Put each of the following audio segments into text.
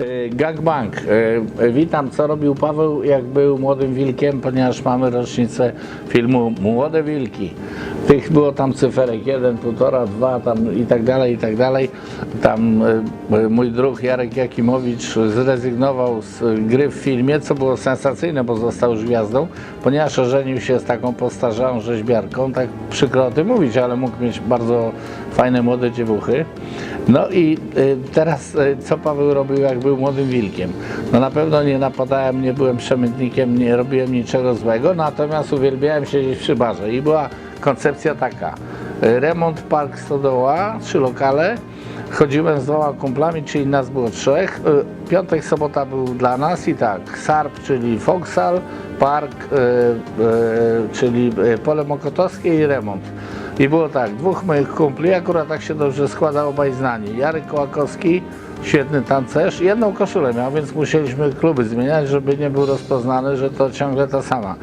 Y, Gangbang. Y, Witam, co robił Paweł, jak był młodym wilkiem, ponieważ mamy rocznicę filmu Młode Wilki. Tych było tam cyferek 1, 1,5, 2 tam i tak dalej, i tak dalej. Tam y, mój druh Jarek Jakimowicz zrezygnował z gry w filmie, co było sensacyjne, bo został już gwiazdą, ponieważ ożenił się z taką postarzałą rzeźbiarką, tak przykro o tym mówić, ale mógł mieć bardzo fajne młode dziewuchy. No i y, teraz y, co Paweł robił, jak był młodym wilkiem? No na pewno nie napadałem, nie byłem przemytnikiem, nie robiłem niczego złego, natomiast uwielbiałem siedzieć przy barze i była koncepcja taka. y, Remont Park Stodoła, trzy lokale, chodziłem z dwoma kumplami, czyli nas było trzech. Piątek, sobota był dla nas i tak, SARP, czyli Foksal, Park, czyli pole mokotowskie i remont. I było tak, dwóch moich kumpli, akurat tak się dobrze składa, obaj znani. Jarek Kołakowski, świetny tancerz, jedną koszulę miał, więc musieliśmy kluby zmieniać, żeby nie był rozpoznany, że to ciągle ta sama.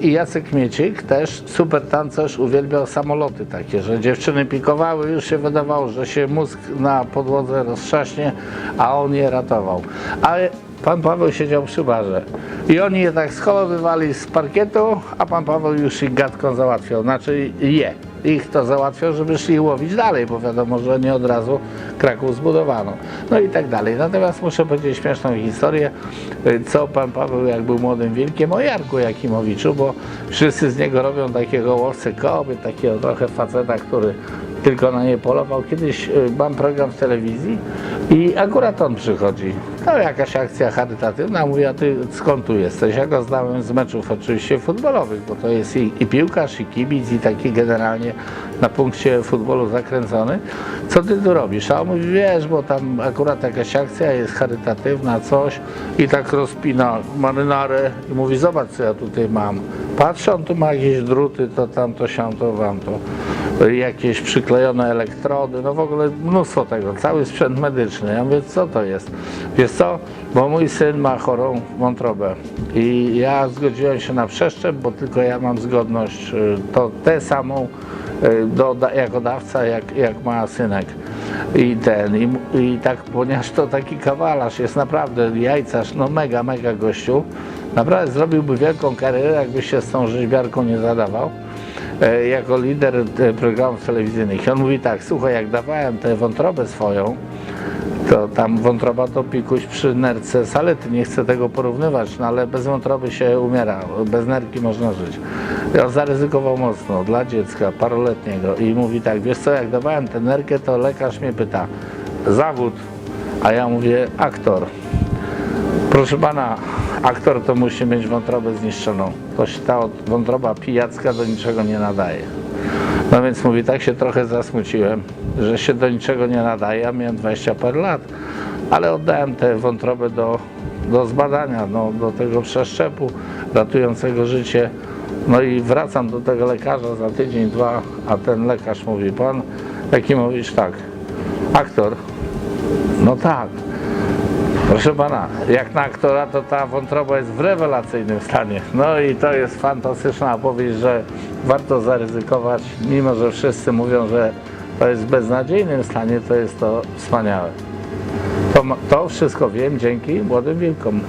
I Jacek Miecik, też super tancerz, uwielbiał samoloty takie, że dziewczyny pikowały, już się wydawało, że się mózg na podłodze roztrzaśnie, a on je ratował. Ale Pan Paweł siedział przy barze i oni je tak schowywali z parkietu, a pan Paweł już ich gadką załatwiał, znaczy je. Ich to załatwiał, żeby szli łowić dalej, bo wiadomo, że nie od razu Kraków zbudowano. No i tak dalej. Natomiast muszę powiedzieć śmieszną historię, co pan Paweł, jak był młodym wilkiem, o Jarku Jakimowiczu, bo wszyscy z niego robią takiego łowcę kobiet, takiego trochę faceta, który tylko na nie polował. Kiedyś y, mam program w telewizji i akurat on przychodzi. To jakaś akcja charytatywna. Mówię, a ty skąd tu jesteś? Ja go znałem z meczów oczywiście futbolowych, bo to jest i, i piłkarz, i kibic, i taki generalnie na punkcie futbolu zakręcony. Co ty tu robisz? A on mówi, wiesz, bo tam akurat jakaś akcja jest charytatywna, coś i tak rozpina marynarę i mówi, zobacz co ja tutaj mam. Patrzę, on tu ma jakieś druty, to tam, to siam, to wam, to jakieś przyklejone elektrody, no w ogóle mnóstwo tego, cały sprzęt medyczny. Ja mówię, co to jest? Wiesz co, bo mój syn ma chorą wątrobę i ja zgodziłem się na przeszczep, bo tylko ja mam zgodność, y, to tę samą y, do, jako dawca, jak, jak ma synek. I ten, i, i tak, ponieważ to taki kawalarz jest naprawdę jajcarz, no mega, mega gościu, naprawdę zrobiłby wielką karierę, jakby się z tą rzeźbiarką nie zadawał jako lider e, programów telewizyjnych. I on mówi tak, słuchaj, jak dawałem tę wątrobę swoją, to tam wątroba to pikuś przy nerce salety, nie chcę tego porównywać, no ale bez wątroby się umiera, bez nerki można żyć. I on zaryzykował mocno dla dziecka paroletniego i mówi tak, wiesz co, jak dawałem tę nerkę, to lekarz mnie pyta, zawód, a ja mówię aktor. Proszę pana, aktor to musi mieć wątrobę zniszczoną. To się ta wątroba pijacka do niczego nie nadaje. No więc mówi, tak się trochę zasmuciłem, że się do niczego nie nadaje. Ja miałem 20 parę lat, ale oddałem tę wątrobę do, do zbadania, no, do tego przeszczepu ratującego życie. No i wracam do tego lekarza za tydzień, dwa, a ten lekarz mówi, pan, jaki mówisz tak, aktor, no tak, Proszę pana, jak na aktora, to ta wątroba jest w rewelacyjnym stanie. No i to jest fantastyczna opowieść, że warto zaryzykować, mimo że wszyscy mówią, że to jest w beznadziejnym stanie, to jest to wspaniałe. To, to wszystko wiem dzięki młodym wilkom.